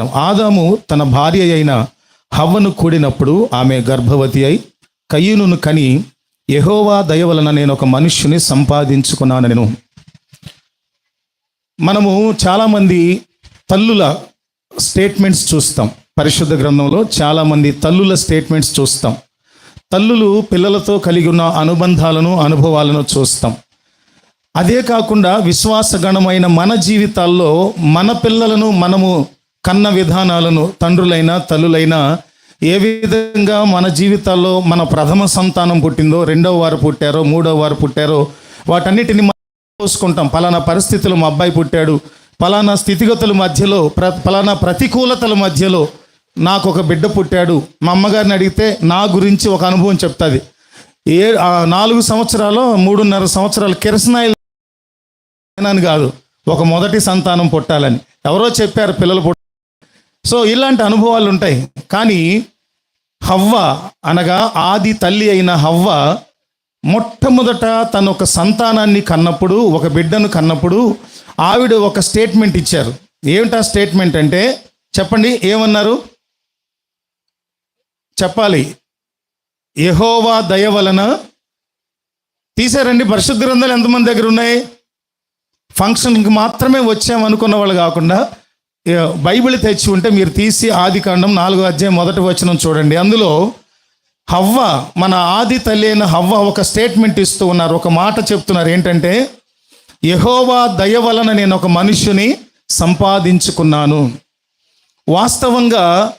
ఆదాము తన భార్య అయిన హవ్వను కూడినప్పుడు ఆమె గర్భవతి అయి కయ్యూను కని యహోవా దయ వలన నేను ఒక మనుష్యుని సంపాదించుకున్నాను నేను. మనము చాలామంది తల్లుల స్టేట్మెంట్స్ చూస్తాం. పరిశుద్ధ గ్రంథంలో చాలామంది తల్లుల స్టేట్మెంట్స్ చూస్తాం. తల్లులు పిల్లలతో కలిగి ఉన్న అనుబంధాలను అనుభవాలను చూస్తాం. అదే కాకుండా విశ్వాసగణమైన మన జీవితాల్లో మన పిల్లలను మనము కన్న విధానాలను తండ్రులైన తల్లులైన ఏ విధంగా మన జీవితాల్లో మన ప్రథమ సంతానం పుట్టిందో రెండవ వారు పుట్టారో మూడవ వారు పుట్టారో వాటన్నిటిని మనం పోసుకుంటాం పలానా పరిస్థితులు మా అబ్బాయి పుట్టాడు. పలానా స్థితిగతుల మధ్యలో ప్ర పలానా ప్రతికూలతల మధ్యలో నాకు ఒక బిడ్డ పుట్టాడు. మా అమ్మగారిని అడిగితే నా గురించి ఒక అనుభవం చెప్తుంది. ఏ ఆ నాలుగు సంవత్సరాలు మూడున్నర సంవత్సరాలు కిరసనాయిల్ కాదు. ఒక మొదటి సంతానం పుట్టాలని. ఎవరో చెప్పారు పిల్లలు పుట్ట సో ఇలాంటి అనుభవాలు ఉంటాయి. కానీ హవ్వ అనగా ఆది తల్లి అయిన హవ్వ మొట్టమొదట తన ఒక సంతానాన్ని కన్నప్పుడు ఒక బిడ్డను కన్నప్పుడు ఆవిడ ఒక స్టేట్మెంట్ ఇచ్చారు. ఏమిటా స్టేట్మెంట్ అంటే చెప్పండి ఏమన్నారు? చెప్పాలి. యహోవా దయ వలన తీసారండి పరిశుద్ధ గ్రంథాలు ఎంతమంది దగ్గర ఉన్నాయి? ఫంక్షన్కి మాత్రమే వచ్చామనుకున్న వాళ్ళు కాకుండా బైబిల్ తెచ్చి ఉంటే మీరు తీసి ఆది కాండం నాలుగో అధ్యాయం మొదటి వచనం చూడండి. అందులో హవ్వ మన ఆది తల్లి అయిన హవ్వ ఒక స్టేట్మెంట్ ఇస్తూ ఉన్నారు ఒక మాట చెప్తున్నారు. ఏంటంటే యహోవా దయ వలన నేను ఒక మనుష్యుని సంపాదించుకున్నాను. వాస్తవంగా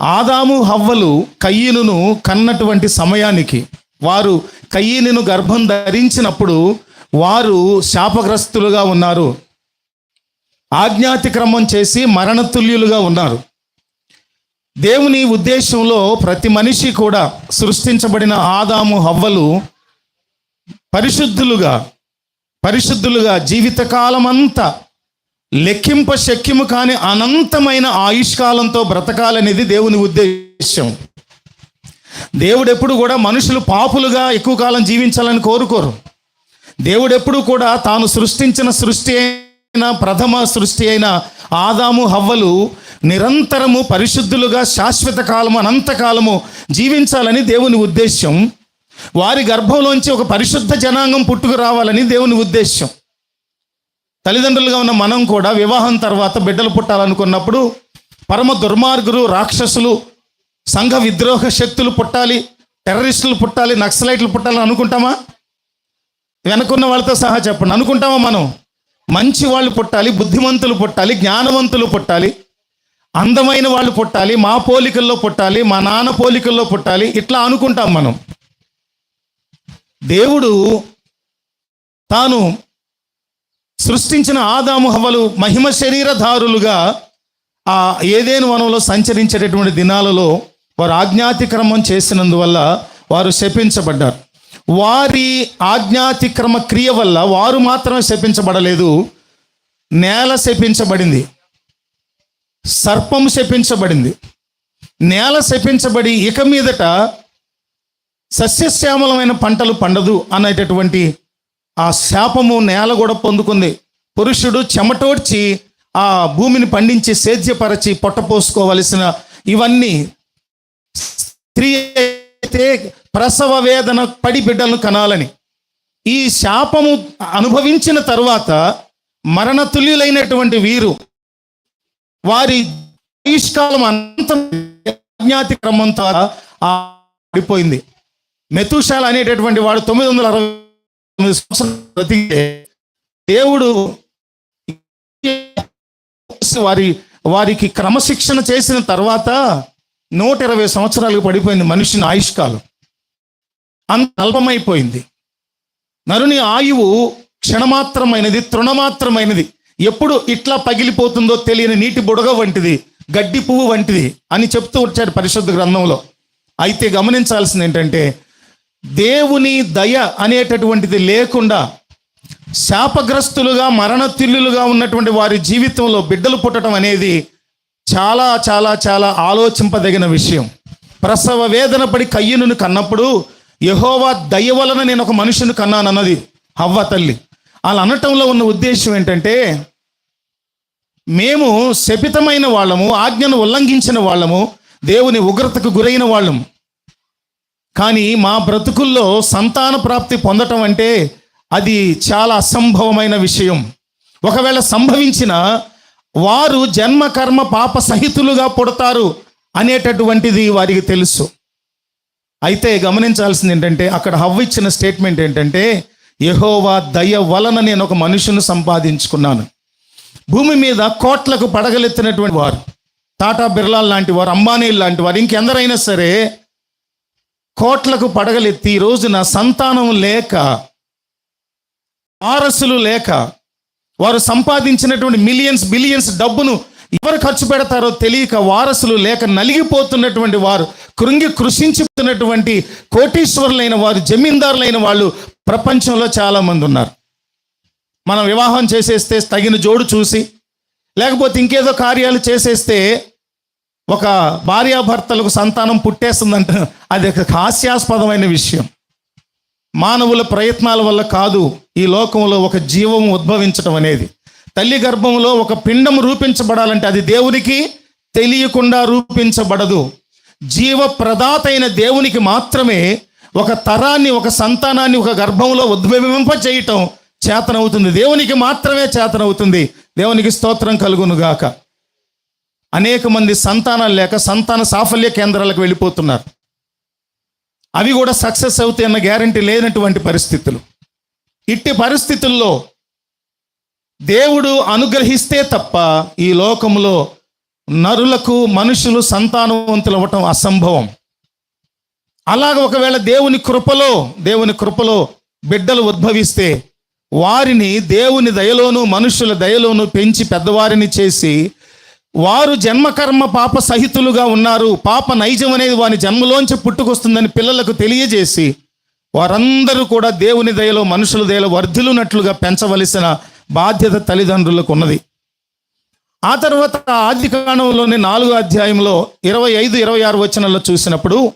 ఆదాము హవ్వలు కయ్యను కన్నటువంటి సమయానికి వారు కయ్యను గర్భం ధరించినప్పుడు వారు శాపగ్రస్తులుగా ఉన్నారు. ఆజ్ఞాతిక్రమం చేసి మరణతుల్యులుగా ఉన్నారు. దేవుని ఉద్దేశంలో ప్రతి మనిషి కూడా సృష్టించబడిన ఆదాము హవ్వలు పరిశుద్ధులుగా పరిశుద్ధులుగా జీవితకాలం అంతా లెక్కింప శక్యము కాని అనంతమైన ఆయుష్కాలంతో బ్రతకాలనేది దేవుని ఉద్దేశం. దేవుడు ఎప్పుడు కూడా మనుషులు పాపులుగా ఎక్కువ కాలం జీవించాలని కోరుకోరు. దేవుడు ఎప్పుడు కూడా తాను సృష్టించిన సృష్టి అయిన ప్రథమ సృష్టి అయిన ఆదాము హవ్వలు నిరంతరము పరిశుద్ధులుగా శాశ్వత కాలము అనంతకాలము జీవించాలని దేవుని ఉద్దేశ్యం. వారి గర్భంలోంచి ఒక పరిశుద్ధ జనాంగం పుట్టుకు రావాలని దేవుని ఉద్దేశ్యం. తల్లిదండ్రులుగా ఉన్న మనం కూడా వివాహం తర్వాత బిడ్డలు పుట్టాలనుకున్నప్పుడు పరమ దుర్మార్గులు రాక్షసులు సంఘ విద్రోహ శక్తులు పుట్టాలి టెర్రరిస్టులు పుట్టాలి నక్సలైట్లు పుట్టాలని అనుకుంటామా? వెనకున్న వాళ్ళతో సహా చెప్పండి. అనుకుంటామా మనం? మంచి వాళ్ళు పుట్టాలి బుద్ధిమంతులు పుట్టాలి జ్ఞానవంతులు పుట్టాలి అందమైన వాళ్ళు పుట్టాలి మా పోలికల్లో పుట్టాలి మా నాన్న పోలికల్లో పుట్టాలి ఇట్లా అనుకుంటాం మనం. దేవుడు తాను సృష్టించిన ఆదాము హవలు మహిమ శరీరధారులుగా ఆ ఏదేను వనంలో సంచరించేటటువంటి దినాలలో వారు ఆజ్ఞాతిక్రమం చేసినందువల్ల వారు శపించబడ్డారు. వారి ఆజ్ఞాతిక్రమ క్రియ వల్ల వారు మాత్రమే శపించబడలేదు. నేల శపించబడింది. సర్పం శపించబడింది. నేల శపించబడి ఇక మీదట సస్యశ్యామలమైన పంటలు పండదు అనేటటువంటి ఆ శాపము నేల కూడా పొందుకుంది. పురుషుడు చెమటోడ్చి ఆ భూమిని పండించి సేద్యపరచి పొట్టపోసుకోవలసిన ఇవన్నీ స్త్రీ అయితే ప్రసవ వేదన పడి బిడ్డలను కనాలని. ఈ శాపము అనుభవించిన తరువాత మరణతుల్యులైనటువంటి వీరు వారి ఆయుష్కాలం అంతం అజ్ఞాతి క్రమంతో ద్వారా పడిపోయింది. మెతుశాల అనేటటువంటి వాడు తొమ్మిది వందల అరవై తొమ్మిది సంవత్సరాలు దేవుడు వారి వారికి క్రమశిక్షణ చేసిన తర్వాత నూట ఇరవై సంవత్సరాలకు పడిపోయింది మనిషిని ఆయుష్కాలం. అంత అల్పమైపోయింది. నరుని ఆయువు క్షణమాత్రమైనది తృణమాత్రమైనది. ఎప్పుడు ఇట్లా పగిలిపోతుందో తెలియని నీటి బుడగ వంటిది గడ్డి పువ్వు వంటిది అని చెప్తూ వచ్చాడు పరిశుద్ధ గ్రంథంలో. అయితే గమనించాల్సింది ఏంటంటే దేవుని దయ అనేటటువంటిది లేకుండా శాపగ్రస్తులుగా మరణతిల్లులుగా ఉన్నటువంటి వారి జీవితంలో బిడ్డలు పుట్టడం అనేది చాలా చాలా చాలా ఆలోచింపదగిన విషయం. ప్రసవ వేదన పడి కయ్యను కన్నప్పుడు యహోవా దయ వలన నేను ఒక మనుషుని కన్నాను అన్నది హవ్వ తల్లి. వాళ్ళు అనటంలో ఉన్న ఉద్దేశం ఏంటంటే మేము శపితమైన వాళ్ళము ఆజ్ఞను ఉల్లంఘించిన వాళ్ళము దేవుని ఉగ్రతకు గురైన వాళ్ళము కానీ మా బ్రతుకుల్లో సంతాన ప్రాప్తి పొందటం అంటే అది చాలా అసంభవమైన విషయం. ఒకవేళ సంభవించిన వారు జన్మ కర్మ పాప సహితులుగా పుడతారు అనేటటువంటిది వారికి తెలుసు. అయితే గమనించాల్సింది ఏంటంటే అక్కడ హవ్వ ఇచ్చిన స్టేట్మెంట్ ఏంటంటే యహోవా దయ వలన నేను ఒక మనుషుని సంపాదించుకున్నాను. భూమి మీద కోట్లకు పడగలెత్తినటువంటి వారు టాటా బిర్లాల్ లాంటి వారు అంబానీలు లాంటి వారు ఇంకెందరైనా సరే కోట్లకు పడగలెత్తి ఈ రోజున సంతానం లేక వారసులు లేక వారు సంపాదించినటువంటి మిలియన్స్ బిలియన్స్ డబ్బును ఎవరు ఖర్చు పెడతారో తెలియక వారసులు లేక నలిగిపోతున్నటువంటి వారు కృంగి కృషించుతున్నటువంటి కోటీశ్వరులైన వారు జమీందారులైన వాళ్ళు ప్రపంచంలో చాలా మంది ఉన్నారు. మనం వివాహం చేసేస్తే తగిన జోడు చూసి లేకపోతే ఇంకేదో కార్యాలు చేసేస్తే ఒక భార్యాభర్తలకు సంతానం పుట్టేస్తుందంట అది ఒక హాస్యాస్పదమైన విషయం. మానవుల ప్రయత్నాల వల్ల కాదు ఈ లోకంలో ఒక జీవం ఉద్భవించటం అనేది. తల్లి గర్భంలో ఒక పిండం రూపించబడాలంటే అది దేవునికి తెలియకుండా రూపించబడదు. జీవ ప్రదాత అయిన దేవునికి మాత్రమే ఒక తరాన్ని ఒక సంతానాన్ని ఒక గర్భంలో ఉద్భవింప చేయటం చేతనవుతుంది. దేవునికి మాత్రమే చేతనవుతుంది. దేవునికి స్తోత్రం కలుగును గాక అనేక మంది సంతానాలు లేక సంతాన సాఫల్య కేంద్రాలకు వెళ్ళిపోతున్నారు. అవి కూడా సక్సెస్ అవుతాయన్న గ్యారంటీ లేనటువంటి పరిస్థితులు. ఇట్టి పరిస్థితుల్లో దేవుడు అనుగ్రహిస్తే తప్ప ఈ లోకంలో నరులకు మనుషులు సంతానవంతులు అవ్వటం అసంభవం. అలాగ ఒకవేళ దేవుని కృపలో దేవుని కృపలో బిడ్డలు ఉద్భవిస్తే వారిని దేవుని దయలోను మనుషుల దయలోను పెంచి పెద్దవారిని చేసి వారు జన్మకర్మ పాప సహితులుగా ఉన్నారు. పాప నైజం అనేది వారి జన్మలోంచి పుట్టుకొస్తుందని పిల్లలకు తెలియజేసి వారందరూ కూడా దేవుని దయలో మనుషుల దయలో వర్ధిల్లునట్లుగా పెంచవలసిన బాధ్యత తల్లిదండ్రులకు ఉన్నది. ఆ తర్వాత ఆది కాండంలోని నాలుగో అధ్యాయంలో ఇరవై ఐదు ఇరవై ఆరు వచనంలో చూసినప్పుడు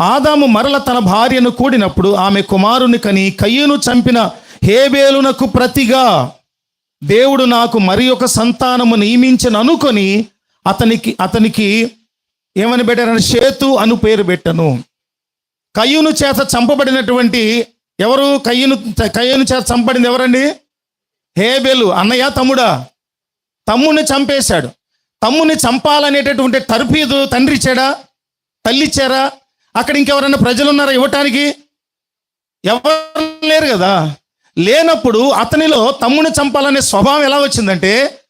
ఆదాము మరల తన భార్యను కూడినప్పుడు ఆమె కుమారుని కని కయ్యను చంపిన హేబేలునకు ప్రతిగా దేవుడు నాకు మరి ఒక సంతానము నియమించను అనుకొని అతనికి అతనికి ఏమని పెట్టారని? సేతు అను పేరు పెట్టను. కయ్యూను చేత చంపబడినటువంటి ఎవరు? కయ్యను కయ్యను చేత చంపబడింది ఎవరండి? హేబెలు అన్నయ్య తమ్ముడా తమ్ముని చంపేశాడు. తమ్ముని చంపాలనేటటువంటి తర్ఫీదు తండ్రి ఇచ్చాడా? తల్లి ఇచ్చారా? అక్కడ ఇంకెవరైనా ప్రజలు ఉన్నారా ఇవ్వటానికి? ఎవరు లేరు కదా. లేనప్పుడు అతనిలో తమ్ముని చంపాలనే స్వభావం ఎలా వచ్చిందంటే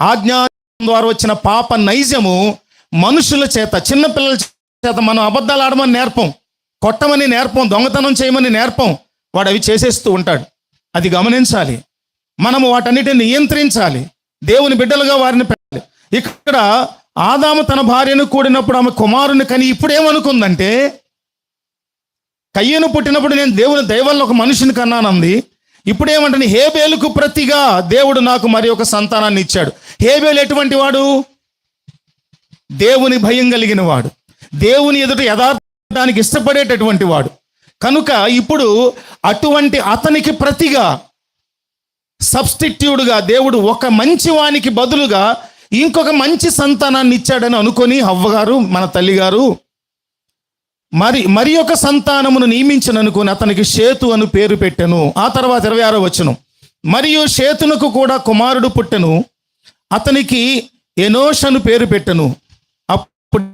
ఆజ్ఞా ద్వారా వచ్చిన పాప నైజము మనుషుల చేత చిన్నపిల్లల చేత మనం అబద్ధాలు ఆడమని నేర్పం కొట్టమని నేర్పం దొంగతనం చేయమని నేర్పం వాడు అవి చేసేస్తూ ఉంటాడు. అది గమనించాలి. మనము వాటన్నిటిని నియంత్రించాలి. దేవుని బిడ్డలుగా వారిని పెట్టాలి. ఇక్కడ ఆదాము తన భార్యను కూడినప్పుడు ఆమె కుమారుని కని ఇప్పుడేమనుకుందంటే కయ్యను పుట్టినప్పుడు నేను దేవుని దైవల్లో ఒక మనిషిని కన్నానంది. ఇప్పుడు హేబేలుకు ప్రతిగా దేవుడు నాకు మరి ఒక సంతానాన్ని ఇచ్చాడు. హేబేలు ఎటువంటి వాడు? దేవుని భయం కలిగిన వాడు. దేవుని ఎదుట యథార్థానికి ఇష్టపడేటటువంటి వాడు. కనుక ఇప్పుడు అటువంటి అతనికి ప్రతిగా సబ్స్టిట్యూడ్గా దేవుడు ఒక మంచి వానికి బదులుగా ఇంకొక మంచి సంతానాన్ని ఇచ్చాడని అనుకొని అవ్వగారు మన తల్లిగారు మరి మరి ఒక సంతానమును నియమించననుకుని అతనికి షేతు అను పేరు పెట్టెను. ఆ తర్వాత ఇరవై ఆరో వచ్చును మరియు షేతునకు కూడా కుమారుడు పుట్టెను. అతనికి ఎనోష్ అను పేరు పెట్టెను. అప్పుడు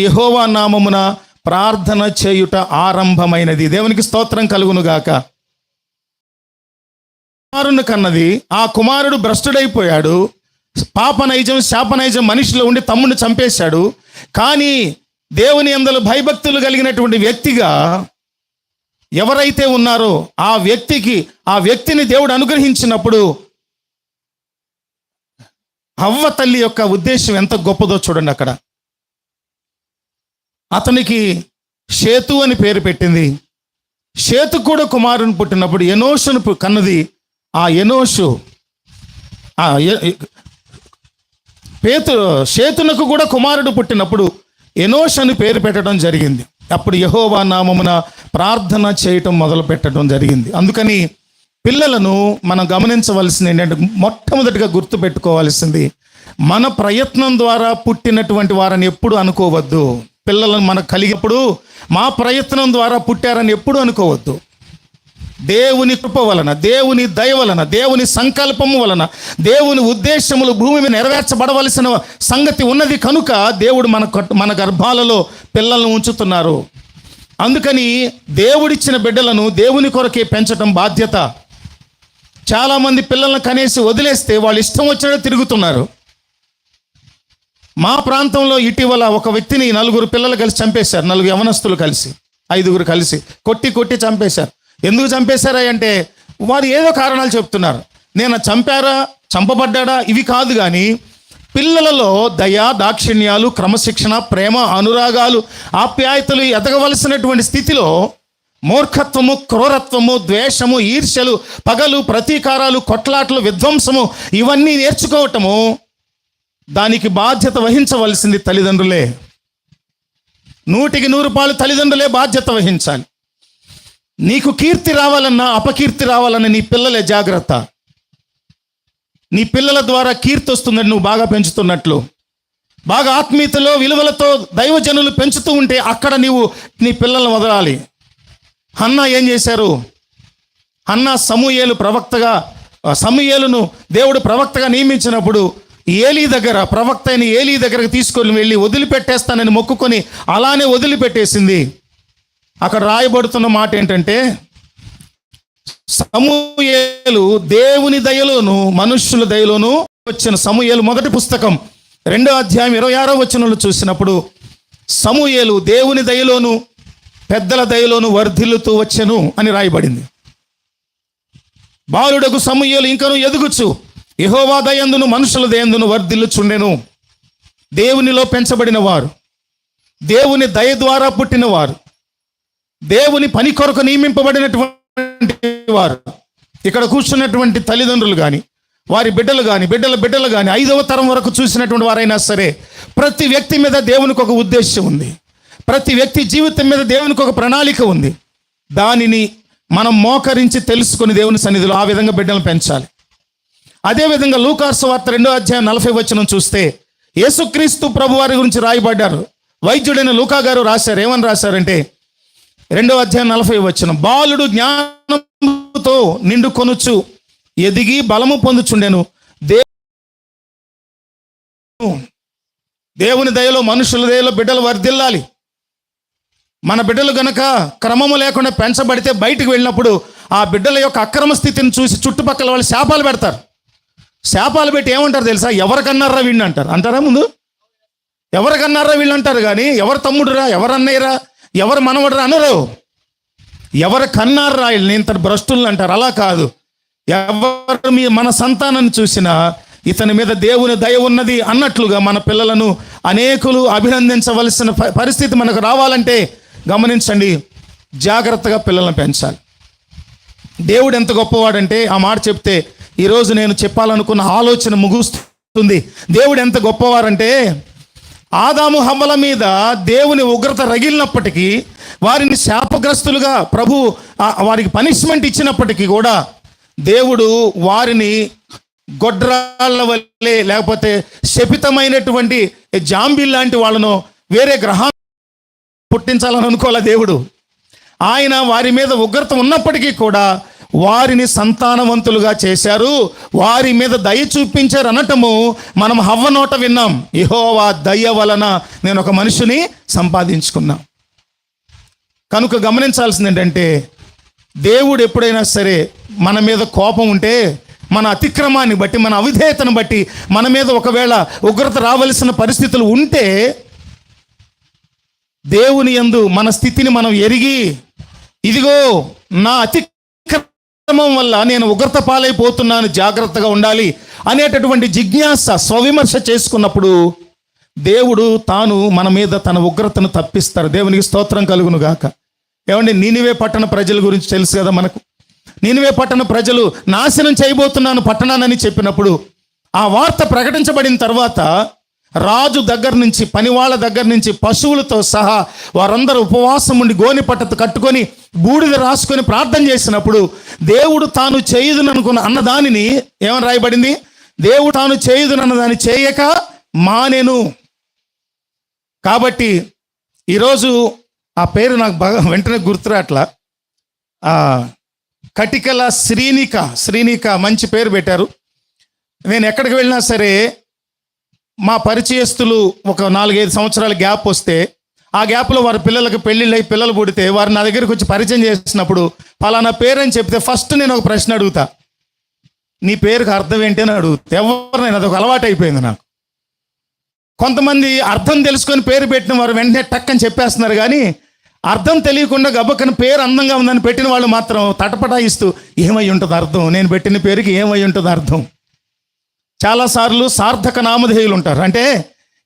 యహోవా నామమున ప్రార్థన చేయుట ఆరంభమైనది. దేవునికి స్తోత్రం కలుగును గాక. కుమారుని కన్నది ఆ కుమారుడు భ్రష్టుడైపోయాడు పాప నైజం శాప నైజం మనిషిలో ఉండి తమ్ముడిని చంపేశాడు. కానీ దేవుని అందలు భయభక్తులు కలిగినటువంటి వ్యక్తిగా ఎవరైతే ఉన్నారో ఆ వ్యక్తికి ఆ వ్యక్తిని దేవుడు అనుగ్రహించినప్పుడు హవ్వ తల్లి యొక్క ఉద్దేశం ఎంత గొప్పదో చూడండి అక్కడ. అతనికి షేతు అని పేరు పెట్టింది. షేతు కూడా కుమారుని పుట్టినప్పుడు ఎనోషను కన్నది ఆ ఎనోషు పేతు చేతునకు కూడా కుమారుడు పుట్టినప్పుడు ఎనోష్ అని పేరు పెట్టడం జరిగింది. అప్పుడు యహోవా నామమున ప్రార్థన చేయటం మొదలు పెట్టడం జరిగింది. అందుకని పిల్లలను మనం గమనించవలసింది ఏంటంటే మొట్టమొదటిగా గుర్తుపెట్టుకోవాల్సింది మన ప్రయత్నం ద్వారా పుట్టినటువంటి వారని ఎప్పుడు అనుకోవద్దు. పిల్లలను మనకు కలిగినప్పుడు మా ప్రయత్నం ద్వారా పుట్టారని ఎప్పుడు అనుకోవద్దు. దేవుని కృప వలన దేవుని దయ వలన దేవుని సంకల్పము వలన దేవుని ఉద్దేశములు భూమి మీద నెరవేర్చబడవలసిన సంగతి ఉన్నది కనుక దేవుడు మన మన గర్భాలలో పిల్లలను ఉంచుతున్నారు. అందుకని దేవుడిచ్చిన బిడ్డలను దేవుని కొరకే పెంచడం బాధ్యత. చాలామంది పిల్లలను కనేసి వదిలేస్తే వాళ్ళు ఇష్టం వచ్చినట్టు తిరుగుతున్నారు. మా ప్రాంతంలో ఇటీవల ఒక వ్యక్తిని నలుగురు పిల్లలు కలిసి చంపేశారు నలుగురు యవనస్తులు కలిసి ఐదుగురు కలిసి కొట్టి కొట్టి చంపేశారు. ఎందుకు చంపేశారా అంటే వారు ఏదో కారణాలు చెప్తున్నారు. నేను చంపారా చంపబడ్డాడా? ఇవి కాదు కానీ పిల్లలలో దయ దాక్షిణ్యాలు క్రమశిక్షణ ప్రేమ అనురాగాలు ఆప్యాయతలు ఎదగవలసినటువంటి స్థితిలో మూర్ఖత్వము క్రూరత్వము ద్వేషము ఈర్ష్యలు పగలు ప్రతీకారాలు కొట్లాటలు విధ్వంసము ఇవన్నీ నేర్చుకోవటము దానికి బాధ్యత వహించవలసింది తల్లిదండ్రులే. నూటికి నూరు పాలు తల్లిదండ్రులే బాధ్యత వహించాలి. నీకు కీర్తి రావాలన్నా అపకీర్తి రావాలన్నా నీ పిల్లలే జాగ్రత్త. నీ పిల్లల ద్వారా కీర్తి వస్తుందని నువ్వు బాగా పెంచుతున్నట్లు. బాగా ఆత్మీయతలో విలువలతో దైవజనులు పెంచుతూ ఉంటే అక్కడ నీవు నీ పిల్లలను వదలాలి. అన్నా ఏం చేశారు? అన్నా సమూయేలు ప్రవక్తగా ఆ సమూయేలును దేవుడు ప్రవక్తగా నియమించినప్పుడు ఏలీ దగ్గర ప్రవక్త అయిన ఏలీ దగ్గరకు తీసుకొని వెళ్ళి వదిలిపెట్టేస్తానని మొక్కుకొని అలానే వదిలిపెట్టేసింది. అక్కడ రాయబడుతున్న మాట ఏంటంటే సమూయేలు దేవుని దయలోను మనుష్యుల దయలోను వచ్చిన సమూయేలు మొదటి పుస్తకం. రెండో అధ్యాయం ఇరవై ఆరో వచనంలో చూసినప్పుడు సమూయేలు దేవుని దయలోను పెద్దల దయలోను వర్ధిల్లుతూ వచ్చెను అని రాయబడింది. బాలుడకు సమూయేలు ఇంకను ఎదుగుచు యహోవా దయందును మనుషుల దయందును వర్ధిల్లుచుండెను. దేవునిలో పెంచబడిన వారు దేవుని దయ ద్వారా పుట్టినవారు దేవుని పని కొరకు నియమింపబడినటువంటి వారు. ఇక్కడ కూర్చున్నటువంటి తల్లిదండ్రులు కానీ వారి బిడ్డలు కానీ బిడ్డల బిడ్డలు కానీ ఐదవ తరం వరకు చూసినటువంటి వారైనా సరే ప్రతి వ్యక్తి మీద దేవునికి ఒక ఉద్దేశం ఉంది. ప్రతి వ్యక్తి జీవితం మీద దేవునికి ఒక ప్రణాళిక ఉంది. దానిని మనం మోకరించి తెలుసుకుని దేవుని సన్నిధిలో ఆ విధంగా బిడ్డలను పెంచాలి. అదేవిధంగా లూకార్సు వార్త రెండో అధ్యాయం నలభై వచనం చూస్తే యేసుక్రీస్తు ప్రభు వారి గురించి రాయబడ్డారు. వైద్యుడైన లూకా గారు రాశారు ఏమని రాశారంటే రెండవ అధ్యాయం నలభై వచ్చిన బాలుడు జ్ఞానంతో నిండు కొనుచు ఎదిగి బలము పొందుచుండెను. దే దేవుని దయలో మనుషుల దయలో బిడ్డలు వర్ధిల్లాలి. మన బిడ్డలు గనక క్రమము లేకుండా పెంచబడితే బయటికి వెళ్ళినప్పుడు ఆ బిడ్డల యొక్క అక్రమ స్థితిని చూసి చుట్టుపక్కల వాళ్ళు శాపాలు పెడతారు. శాపాలు పెట్టి ఏమంటారు తెలుసా? ఎవరికన్నారా వీళ్ళు అంటారు అంటారా ముందు? ఎవరికన్నారా వీళ్ళు అంటారు కానీ ఎవరు తమ్ముడురా ఎవరు అన్నయ్యరా? ఎవరు మనవడరా అనరు ఎవరు కన్నారా వీళ్ళని ఇంత భ్రష్టులు అంటారు. అలా కాదు. ఎవరు మీ మన సంతానాన్ని చూసినా ఇతని మీద దేవుని దయ ఉన్నది అన్నట్లుగా మన పిల్లలను అనేకులు అభినందించవలసిన ప- పరిస్థితి మనకు రావాలంటే గమనించండి. జాగ్రత్తగా పిల్లలను పెంచాలి. దేవుడు ఎంత గొప్పవాడంటే ఆ మాట చెప్తే ఈరోజు నేను చెప్పాలనుకున్న ఆలోచన ముగుస్తుంది. దేవుడు ఎంత గొప్పవారంటే ఆదాము హమ్మల మీద దేవుని ఉగ్రత రగిలినప్పటికీ వారిని శాపగ్రస్తులుగా ప్రభు వారికి పనిష్మెంట్ ఇచ్చినప్పటికీ కూడా దేవుడు వారిని గొడ్రాళ్ళ వల్లే లేకపోతే శపితమైనటువంటి జాంబిల్ లాంటి వాళ్ళను వేరే గ్రహాన్ని పుట్టించాలని అనుకోలే దేవుడు? ఆయన వారి మీద ఉగ్రత ఉన్నప్పటికీ కూడా వారిని సంతానవంతులుగా చేశారు. వారి మీద దయ చూపించారు అనటము మనం హవ్వ నోట విన్నాం. ఇహోవా దయ వలన నేను ఒక మనిషిని సంపాదించుకున్నా. కనుక గమనించాల్సింది ఏంటంటే దేవుడు ఎప్పుడైనా సరే మన మీద కోపం ఉంటే మన అతిక్రమాన్ని బట్టి మన అవిధేయతను బట్టి మన మీద ఒకవేళ ఉగ్రత రావలసిన పరిస్థితులు ఉంటే దేవుని యందు మన స్థితిని మనం ఎరిగి ఇదిగో నా అతి అక్రమం వల్ల నేను ఉగ్రత పాలైపోతున్నాను జాగ్రత్తగా ఉండాలి అనేటటువంటి జిజ్ఞాస స్వవిమర్శ చేసుకున్నప్పుడు దేవుడు తాను మన మీద తన ఉగ్రతను తప్పిస్తారు దేవునికి స్తోత్రం కలుగును గాక ఏమండి నీనివే పట్టణ ప్రజల గురించి తెలుసు కదా మనకు. నీనివే పట్టణ ప్రజలు నాశనం చేయబోతున్నాను పట్టణానని చెప్పినప్పుడు ఆ వార్త ప్రకటించబడిన తర్వాత రాజు దగ్గర నుంచి పనివాళ్ళ దగ్గర నుంచి పశువులతో సహా వారందరూ ఉపవాసం ఉండి గోని పట్టత కట్టుకొని బూడిద రాసుకొని ప్రార్థన చేసినప్పుడు దేవుడు తాను చేయుదుననుకున్న అన్నదానిని ఏమని రాయబడింది? దేవుడు తాను చేయుదునన్న అన్నదాన్ని చేయక మానేను. కాబట్టి ఈరోజు ఆ పేరు నాకు బాగా వెంటనే గుర్తురాట్లా కటికల శ్రీనిక శ్రీనిక మంచి పేరు పెట్టారు. నేను ఎక్కడికి వెళ్ళినా సరే మా పరిచయస్తులు ఒక నాలుగైదు సంవత్సరాల గ్యాప్ వస్తే ఆ గ్యాప్లో వారి పిల్లలకు పెళ్ళిళ్ళై పిల్లలు పుడితే వారు నా దగ్గరికి వచ్చి పరిచయం చేసినప్పుడు పలానా పేరు అని చెప్తే ఫస్ట్ నేను ఒక ప్రశ్న అడుగుతా. నీ పేరుకి అర్థం ఏంటి అని అడుగుతా. ఎవరినైనా అదొక అలవాటు అయిపోయింది నాకు. కొంతమంది అర్థం తెలుసుకొని పేరు పెట్టిన వారు వెంటనే టక్ అని చెప్పేస్తున్నారు కానీ అర్థం తెలియకుండా గబక్కన పేరు అందంగా ఉందని పెట్టిన వాళ్ళు మాత్రం తటపటాయిస్తూ ఏమై ఉంటుంది అర్థం? నేను పెట్టిన పేరుకి ఏమై ఉంటుంది అర్థం? చాలాసార్లు సార్థక నామధేయులు ఉంటారు. అంటే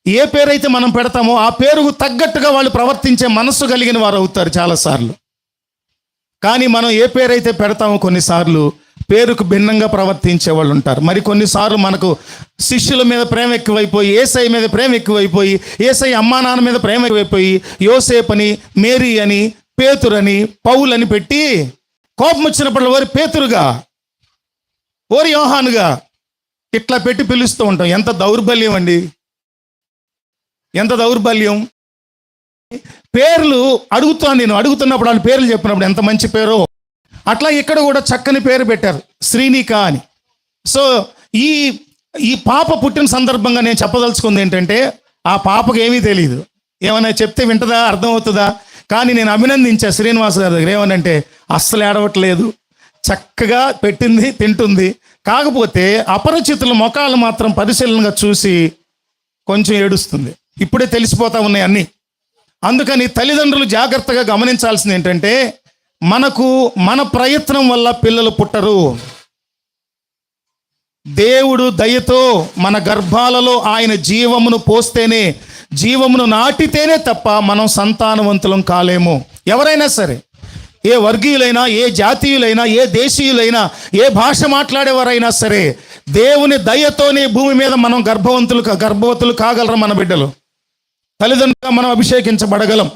ఏ పేరైతే మనం పెడతామో ఆ పేరుకు తగ్గట్టుగా వాళ్ళు ప్రవర్తించే మనస్సు కలిగిన వారు అవుతారు చాలాసార్లు కానీ మనం ఏ పేరైతే పెడతామో కొన్నిసార్లు పేరుకు భిన్నంగా ప్రవర్తించే వాళ్ళు ఉంటారు. మరి కొన్నిసార్లు మనకు శిష్యుల మీద ప్రేమ ఎక్కువైపోయి ఏసై మీద ప్రేమ ఎక్కువైపోయి ఏసై అమ్మా నాన్న మీద ప్రేమ ఎక్కువైపోయి యోసేప్ అని మేరీ అని పేతురని పౌలని పెట్టి కోపం వచ్చినప్పుడు వారి పేతురుగా ఓరి యోహానుగా ఇట్లా పెట్టి పిలుస్తూ ఉంటాం. ఎంత దౌర్బల్యం అండి? ఎంత దౌర్బల్యం? పేర్లు అడుగుతాను నేను. అడుగుతున్నప్పుడు వాళ్ళ పేర్లు చెప్పినప్పుడు ఎంత మంచి పేరో. అట్లా ఇక్కడ కూడా చక్కని పేరు పెట్టారు. శ్రీనిక అని. సో ఈ ఈ పాప పుట్టిన సందర్భంగా నేను చెప్పదలుచుకుంది ఏంటంటే ఆ పాపకు ఏమీ తెలియదు ఏమైనా చెప్తే వింటదా? అర్థమవుతుందా? కానీ నేను అభినందించా శ్రీనివాస్ గారి దగ్గర. ఏమనంటే అస్సలు ఏడవట్లేదు. చక్కగా పెట్టింది తింటుంది. కాకపోతే అపరిచితుల ముఖాలు మాత్రం పరిశీలనగా చూసి కొంచెం ఏడుస్తుంది. ఇప్పుడే తెలిసిపోతా ఉన్నాయి అన్నీ. అందుకని తల్లిదండ్రులు జాగ్రత్తగా గమనించాల్సింది ఏంటంటే మనకు మన ప్రయత్నం వల్ల పిల్లలు పుట్టరు. దేవుడు దయతో మన గర్భాలలో ఆయన జీవమును పోస్తేనే జీవమును నాటితేనే తప్ప మనం సంతానవంతులం కాలేము. ఎవరైనా సరే ఏ వర్గీయులైనా ఏ జాతీయులైనా ఏ దేశీయులైనా ఏ భాష మాట్లాడేవారైనా సరే దేవుని దయతోనే భూమి మీద మనం గర్భవంతులు గర్భవతులు కాగలరు మన బిడ్డలు? తల్లిదండ్రులుగా మనం అభిషేకించబడగలం.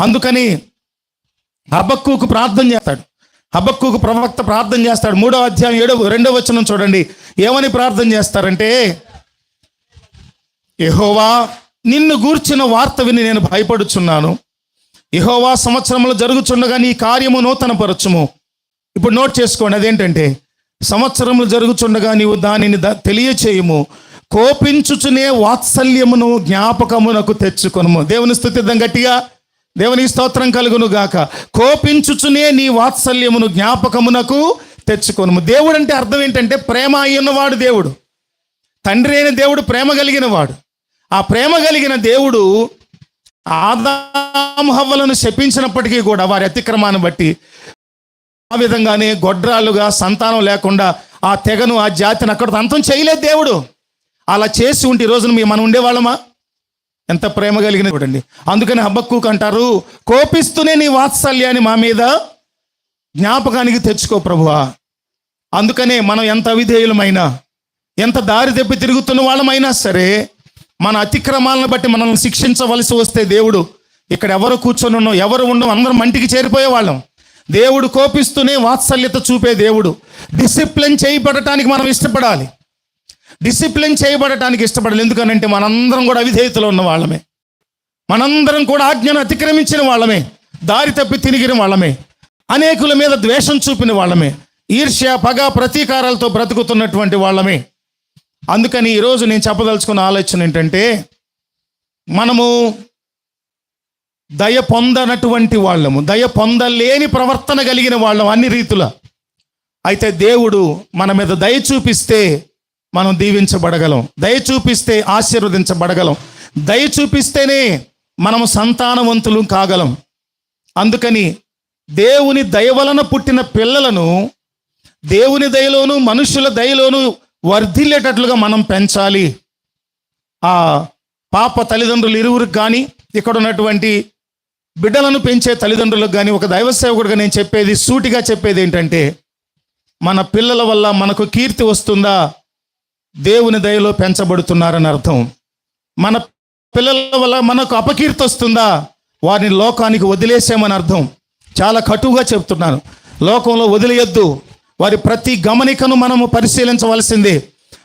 అందుకని హబక్కుకు ప్రార్థన చేస్తాడు. హబక్కుకు ప్రవక్త ప్రార్థన చేస్తాడు. మూడో అధ్యాయం ఏడో రెండో వచనం చూడండి. ఏమని ప్రార్థన చేస్తారంటే యహోవా నిన్ను గూర్చిన వార్త విని నేను భయపడుచున్నాను. యహోవా సంవత్సరంలో జరుగుచుండగా నీ కార్యము నూతనపరచుము. ఇప్పుడు నోట్ చేసుకోండి అదేంటంటే సంవత్సరములు జరుగుచుండగా నీవు దానిని తెలియచేయము. కోపించుచునే వాత్సల్యమును జ్ఞాపకమునకు తెచ్చుకొనుము. దేవుని స్థుతిద్దాం గట్టిగా. దేవుని స్తోత్రం కలుగును గాక కోపించుచునే నీ వాత్సల్యమును జ్ఞాపకమునకు తెచ్చుకొనుము. దేవుడు అంటే అర్థం ఏంటంటే ప్రేమ అయ్యున్నవాడు దేవుడు. తండ్రి అయిన దేవుడు ప్రేమ కలిగిన వాడు ఆ ప్రేమ కలిగిన దేవుడు ఆదాము హవ్వలను శపించినప్పటికీ కూడా వారి అతిక్రమాన్ని బట్టి ఆ విధంగానే గొడ్రాలుగా సంతానం లేకుండా ఆ తెగను ఆ జాతిని అక్కడ అంతం చేయలేదు దేవుడు. అలా చేసి ఉంటే ఈ రోజున మేము మనం ఉండేవాళ్ళమా? ఎంత ప్రేమ కలిగిన చూడండి. అందుకని హబ్బక్కుకు అంటారు కోపిస్తూనే నీ వాత్సల్యాన్ని మా మీద జ్ఞాపకానికి తెచ్చుకో ప్రభువా. అందుకనే మనం ఎంత అవిధేయులమైనా ఎంత దారి తెప్పి తిరుగుతున్న వాళ్ళమైనా సరే మన అతిక్రమాలను బట్టి మనల్ని శిక్షించవలసి వస్తే దేవుడు ఇక్కడ ఎవరు కూర్చొని ఉన్నాం ఎవరు ఉండం అందరం మంటికి చేరిపోయే వాళ్ళం దేవుడు కోపిస్తూనే వాత్సల్యత చూపే దేవుడు. డిసిప్లిన్ చేయబడటానికి మనం ఇష్టపడాలి. డిసిప్లిన్ చేయబడటానికి ఇష్టపడాలి. ఎందుకనంటే మనందరం కూడా అవిధేయతలో ఉన్న వాళ్ళమే. మనందరం కూడా ఆజ్ఞను అతిక్రమించిన వాళ్ళమే. దారి తప్పి తిరిగిన వాళ్ళమే. అనేకుల మీద ద్వేషం చూపిన వాళ్ళమే. ఈర్ష్య పగ ప్రతీకారాలతో బ్రతుకుతున్నటువంటి వాళ్ళమే. అందుకని ఈరోజు నేను చెప్పదలుచుకున్న ఆలోచన ఏంటంటే మనము దయ పొందనటువంటి వాళ్ళము దయ పొందలేని ప్రవర్తన కలిగిన వాళ్ళం అన్ని రీతుల. అయితే దేవుడు మన మీద దయ చూపిస్తే మనం దీవించబడగలం దయ చూపిస్తే ఆశీర్వదించబడగలం దయ చూపిస్తేనే మనము సంతానవంతులు కాగలం. అందుకని దేవుని దయ వలన పుట్టిన పిల్లలను దేవుని దయలోను మనుషుల దయలోను వర్ధిల్లేటట్లుగా మనం పెంచాలి. ఆ పాప తల్లిదండ్రులు ఇరువురికి కానీ ఇక్కడ ఉన్నటువంటి బిడ్డలను పెంచే తల్లిదండ్రులకు కానీ ఒక దైవ సేవకుడిగా నేను చెప్పేది సూటిగా చెప్పేది ఏంటంటే మన పిల్లల వల్ల మనకు కీర్తి వస్తుందా? దేవుని దయలో పెంచబడుతున్నారని అర్థం. మన పిల్లల వల్ల మనకు అపకీర్తి వస్తుందా? వారిని లోకానికి వదిలేసామని అర్థం. చాలా కటువుగా చెప్తున్నాను. లోకంలో వదిలేయొద్దు. వారి ప్రతి గమనికను మనము పరిశీలించవలసిందే.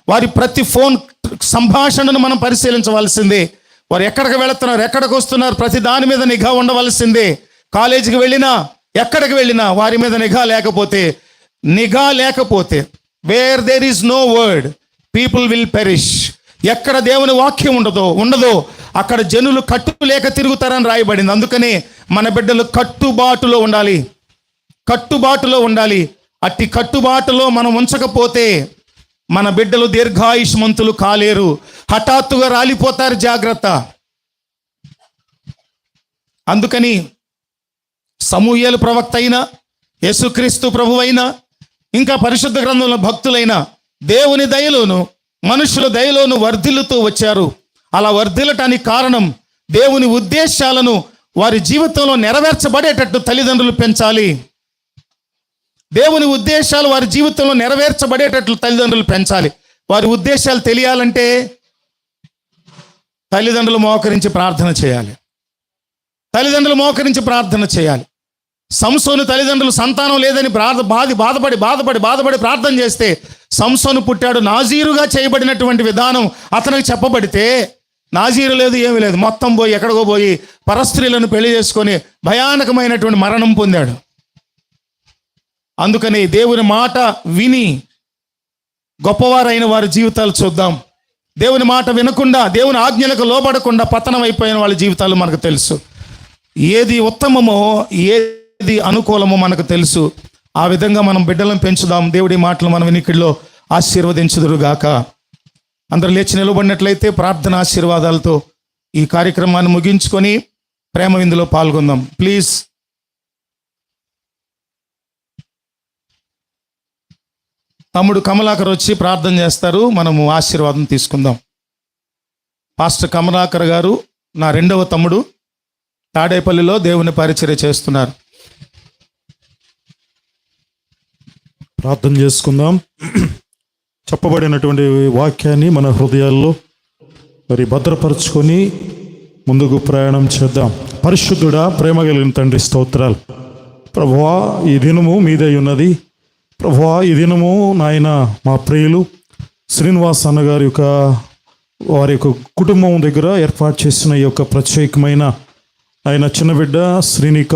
వారి ప్రతి ఫోన్ సంభాషణను మనం పరిశీలించవలసిందే. వారు ఎక్కడికి వెళుతున్నారు ఎక్కడికి వస్తున్నారు ప్రతి దాని మీద నిఘా ఉండవలసిందే. కాలేజీకి వెళ్ళినా ఎక్కడికి వెళ్ళినా వారి మీద నిఘా లేకపోతే నిఘా లేకపోతే where there is no word people will perish ఎక్కడ దేవుని వాక్యం ఉండదో ఉండదో అక్కడ జనులు కట్టు లేక తిరుగుతారని రాయబడింది. అందుకని మన బిడ్డలు కట్టుబాటులో ఉండాలి. కట్టుబాటులో ఉండాలి. అట్టి కట్టుబాటులో మనం ఉంచకపోతే మన బిడ్డలు దీర్ఘాయుష్మంతులు కాలేరు. హఠాత్తుగా రాలిపోతారు జాగ్రత్త. అందుకని సమూహలు ప్రవక్త అయినా యేసుక్రీస్తు ప్రభువైనా ఇంకా పరిశుద్ధ గ్రంథంలో భక్తులైన దేవుని దయలోను మనుషుల దయలోను వర్ధిల్లుతూ వచ్చారు. అలా వర్ధిల్లటానికి కారణం దేవుని ఉద్దేశాలను వారి జీవితంలో నెరవేర్చబడేటట్టు తల్లిదండ్రులు పెంచాలి. దేవుని ఉద్దేశాలు వారి జీవితంలో నెరవేర్చబడేటట్లు తల్లిదండ్రులు పెంచాలి. వారి ఉద్దేశాలు తెలియాలంటే తల్లిదండ్రులు మోకరించి ప్రార్థన చేయాలి. తల్లిదండ్రులు మోకరించి ప్రార్థన చేయాలి. సంసోను తల్లిదండ్రులు సంతానం లేదని బాధ బాధి బాధపడి బాధపడి బాధపడి ప్రార్థన చేస్తే సంసోను పుట్టాడు నాజీరుగా చేయబడినటువంటి విధానం అతనికి చెప్పబడితే నాజీరు లేదు ఏమీ లేదు. మొత్తం పోయి ఎక్కడికో పోయి పరస్త్రీలను పెళ్ళి చేసుకొని భయానకమైనటువంటి మరణం పొందాడు. అందుకని దేవుని మాట విని గొప్పవారైన వారి జీవితాలు చూద్దాం. దేవుని మాట వినకుండా దేవుని ఆజ్ఞలకు లోబడకుండా పతనం అయిపోయిన వాళ్ళ జీవితాలు మనకు తెలుసు. ఏది ఉత్తమమో ఏది అనుకూలమో మనకు తెలుసు. ఆ విధంగా మనం బిడ్డలను పెంచుదాం. దేవుడి మాటలు మనం వినికిడిలో ఆశీర్వదించుదురుగాక. అందరు లేచి నిలబడినట్లయితే ప్రార్థన ఆశీర్వాదాలతో ఈ కార్యక్రమాన్ని ముగించుకొని ప్రేమ విందులో పాల్గొందాం. ప్లీజ్ తమ్ముడు కమలాకర్ వచ్చి ప్రార్థన చేస్తారు. మనము ఆశీర్వాదం తీసుకుందాం. పాస్టర్ కమలాకర్ గారు నా రెండవ తమ్ముడు తాడేపల్లిలో దేవుని పరిచర్య చేస్తున్నారు. ప్రార్థన చేసుకుందాం. చెప్పబడినటువంటి వాక్యాన్ని మన హృదయాల్లో మరి భద్రపరుచుకొని ముందుకు ప్రయాణం చేద్దాం. పరిశుద్ధుడా ప్రేమ కలిగిన తండ్రి స్తోత్రాలు. ప్రభువా ఈ దినము మీదై ఉన్నది. ప్రభా ఈ దినము నాయన మా ప్రియులు శ్రీనివాస్ అన్న గారి యొక్క వారి యొక్క కుటుంబం దగ్గర ఏర్పాటు చేసిన ఈ యొక్క ప్రత్యేకమైన ఆయన చిన్న బిడ్డ శ్రీనిక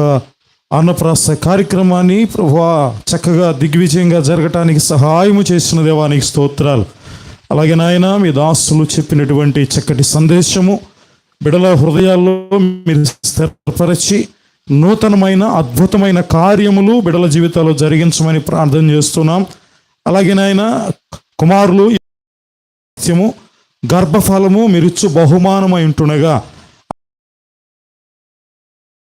అన్నప్రాస కార్యక్రమాన్ని ప్రభా చక్కగా దిగ్విజయంగా జరగటానికి సహాయము చేసిన దేవానికి స్తోత్రాలు. అలాగే నాయన మీ దాసులు చెప్పినటువంటి చక్కటి సందేశము బిడల హృదయాల్లో మీరు స్థిరపరిచి నూతనమైన అద్భుతమైన కార్యములు బిడల జీవితాల్లో జరిగించమని ప్రార్థన చేస్తున్నాం. అలాగే నాయన కుమారులు సత్యము గర్భఫలము మీరిచ్చు బహుమానమై ఉంటుండగా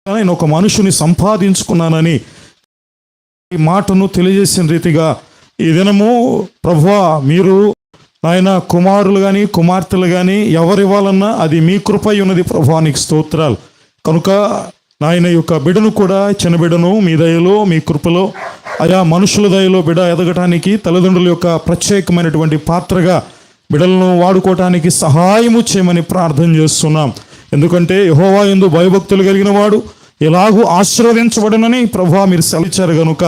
నేను ఒక మనుషుని సంపాదించుకున్నానని ఈ మాటను తెలియజేసిన రీతిగా ఈ దినము ప్రభువా మీరు ఆయన కుమారులు కానీ కుమార్తెలు కానీ ఎవరివ్వాలన్నా అది మీ కృపై ఉన్నది ప్రభువానికి స్తోత్రాలు. కనుక నాయన యొక్క బిడను కూడా చిన్న బిడను మీ దయలో మీ కృపలో ఆయా మనుషుల దయలో బిడ ఎదగటానికి తల్లిదండ్రుల యొక్క ప్రత్యేకమైనటువంటి పాత్రగా బిడలను వాడుకోవటానికి సహాయము చేయమని ప్రార్థన చేస్తున్నాం. ఎందుకంటే యహోవా ఎందు భయభక్తులు కలిగిన వాడు ఎలాగూ ఆశీర్వదించబడనని ప్రభా మీరు సెలవిచ్చారు కనుక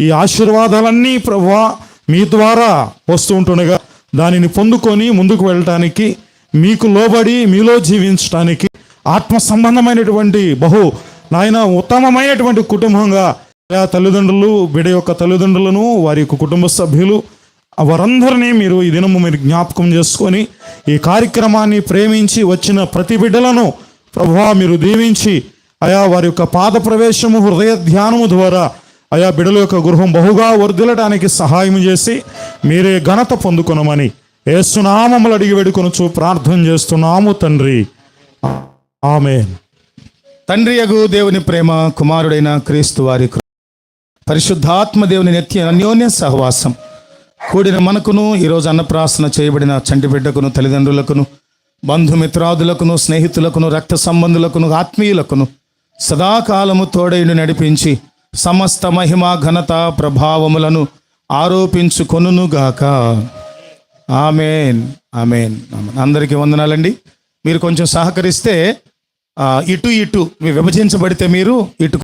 ఈ ఆశీర్వాదాలన్నీ ప్రభా మీ ద్వారా వస్తూ ఉంటుండగా దానిని పొందుకొని ముందుకు వెళ్ళటానికి మీకు లోబడి మీలో జీవించటానికి ఆత్మ సంబంధమైనటువంటి బహు నాయన ఉత్తమమైనటువంటి కుటుంబంగా ఆయా తల్లిదండ్రులు బిడ యొక్క తల్లిదండ్రులను వారి యొక్క కుటుంబ సభ్యులు వారందరినీ మీరు ఈ దినము మీరు జ్ఞాపకం చేసుకొని ఈ కార్యక్రమాన్ని ప్రేమించి వచ్చిన ప్రతి బిడ్డలను ప్రభువా మీరు దీవించి ఆయా వారి యొక్క పాద ప్రవేశము హృదయ ధ్యానము ద్వారా ఆయా బిడల యొక్క గృహం బహుగా వర్ధిల్లడానికి సహాయం చేసి మీరే ఘనత పొందుకొనమని ఏసునామములు అడిగి వేడుకొనుచు ప్రార్థన చేస్తున్నాము తండ్రి. ఆమె తండ్రియగు దేవుని ప్రేమ కుమారుడైన క్రీస్తు వారి పరిశుద్ధాత్మ దేవుని నిత్య అన్యోన్య సహవాసం. కూడిన మనకును ఈరోజు అన్నప్రాసన చేయబడిన చంటిబిడ్డకును తల్లిదండ్రులకును బంధుమిత్రాదులకును స్నేహితులకును రక్త సంబంధులకును ఆత్మీయులకును సదాకాలము తోడైను నడిపించి సమస్త మహిమ ఘనత ప్రభావములను ఆరోపించుకొనుగాక ఆమెన్. ఆమెన్. ఆమెన్. అందరికీ వందనాలండి. మీరు కొంచెం సహకరిస్తే ఇటు ఇటు విభజించబడితే మీరు ఇటు